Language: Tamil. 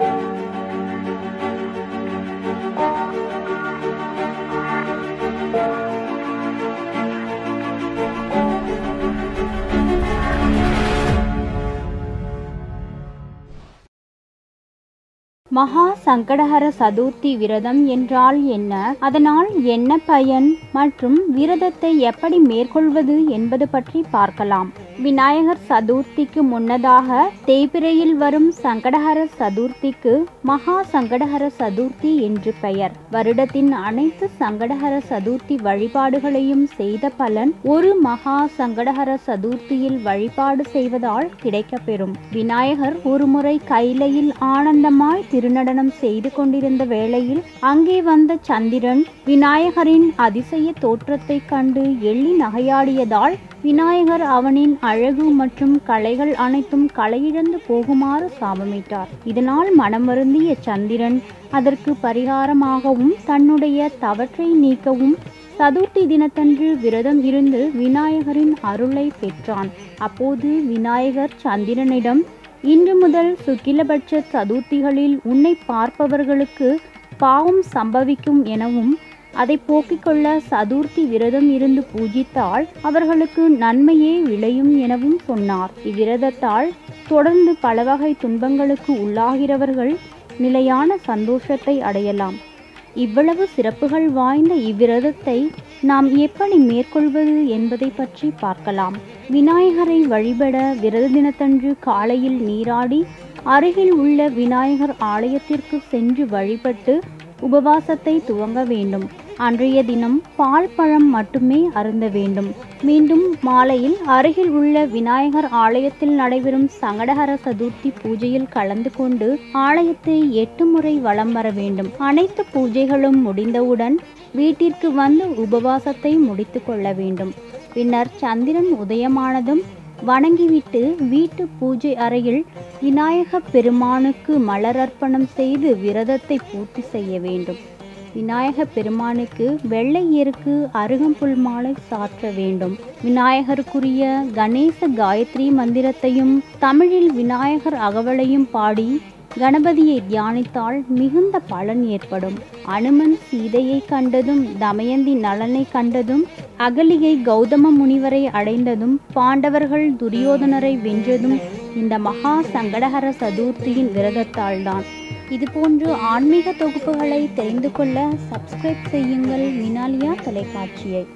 Thank you. மகா சங்கடஹர சதுர்த்தி விரதம் என்றால் என்ன? அதனால் என்ன பயன்? மற்றும் விரதத்தை எப்படி மேற்கொள்வது என்பது பற்றி பார்க்கலாம். விநாயகர் சதுர்த்திக்கு முன்னதாக தேய்பிரையில் வரும் சங்கடஹர சதுர்த்திக்கு மகா சங்கடஹர சதுர்த்தி என்று பெயர். வருடத்தின் அனைத்து சங்கடஹர சதுர்த்தி வழிபாடுகளையும் செய்த பலன் ஒரு மகா சங்கடஹர சதுர்த்தியில் வழிபாடு செய்வதால் கிடைக்கப்பெறும். விநாயகர் ஒருமுறை கைலையில் ஆனந்தமாய் திருநடனம் செய்து கொண்டிருந்த வேளையில் அங்கே வந்த சந்திரன் விநாயகரின் அதிசய தோற்றத்தைக் கண்டு எள்ளி நகையாடியதால் விநாயகர் அவனின் அழகு மற்றும் கலைகள் அனைத்தும் கலையிழந்து போகுமாறு சாபமிட்டார் இதனால் மனம் வருந்திய சந்திரன் அதற்கு பரிகாரமாகவும் தன்னுடைய தவற்றை நீக்கவும் சதுர்த்தி தினத்தன்று விரதம் இருந்து விநாயகரின் அருளை பெற்றான். அப்போது விநாயகர் சந்திரனிடம் இன்று முதல் சுக்கிலபட்ச சதுர்த்திகளில் உன்னை பார்ப்பவர்களுக்கு பாவம் சம்பவிக்கும் எனவும் அதை போக்கிக் கொள்ள சதுர்த்தி விரதம் இருந்து பூஜித்தால் அவர்களுக்கு நன்மையே விளையும் எனவும் சொன்னார். இவ்விரதத்தால் தொடர்ந்து பல வகை துன்பங்களுக்கு உள்ளாகிறவர்கள் நிலையான சந்தோஷத்தை அடையலாம். இவ்வளவு சிறப்புகள் வாய்ந்த இவ்விரதத்தை நாம் எப்படி மேற்கொள்வது என்பதை பற்றி பார்க்கலாம். விநாயகரை வழிபட விரத தினத்தன்று காலையில் நீராடி அருகில் உள்ள விநாயகர் ஆலயத்திற்கு சென்று வழிபட்டு உபவாசத்தை துவங்க வேண்டும். அன்றைய தினம் பால் பழம் மட்டுமே அருந்த வேண்டும். மீண்டும் மாலையில் அருகில் உள்ள விநாயகர் ஆலயத்தில் நடைபெறும் சங்கடஹர சதுர்த்தி பூஜையில் கலந்து கொண்டு ஆலயத்தை எட்டு முறை வலம் வர வேண்டும். அனைத்து பூஜைகளும் முடிந்தவுடன் வீட்டிற்கு வந்து உபவாசத்தை முடித்து கொள்ள வேண்டும். பின்னர் சந்திரன் உதயமானதும் வணங்கிவிட்டு வீட்டு பூஜை அறையில் விநாயக பெருமானுக்கு மலர் அர்ப்பணம் செய்து விரதத்தை பூர்த்தி செய்ய வேண்டும். விநாயக பெருமானுக்கு வெள்ளை எருக்கு அருகம்புல் மாலை சாற்ற வேண்டும். விநாயகருக்குரிய கணேச காயத்ரி மந்திரத்தையும் தமிழில் விநாயகர் அகவலையும் பாடி கணபதியை தியானித்தால் மிகுந்த பலன் ஏற்படும். அனுமன் சீதையை கண்டதும் தமயந்தி நலனை கண்டதும் அகலிகை கௌதம முனிவரை அடைந்ததும் பாண்டவர்கள் துரியோதனரை வென்றதும் இந்த மகா சங்கடகர சதுர்த்தியின் விரதத்தால்தான். இதுபோன்று ஆன்மீக தொகுப்புகளை தெரிந்து கொள்ள சப்ஸ்கிரைப் செய்யுங்கள். மினாலியா தொலைக்காட்சியை.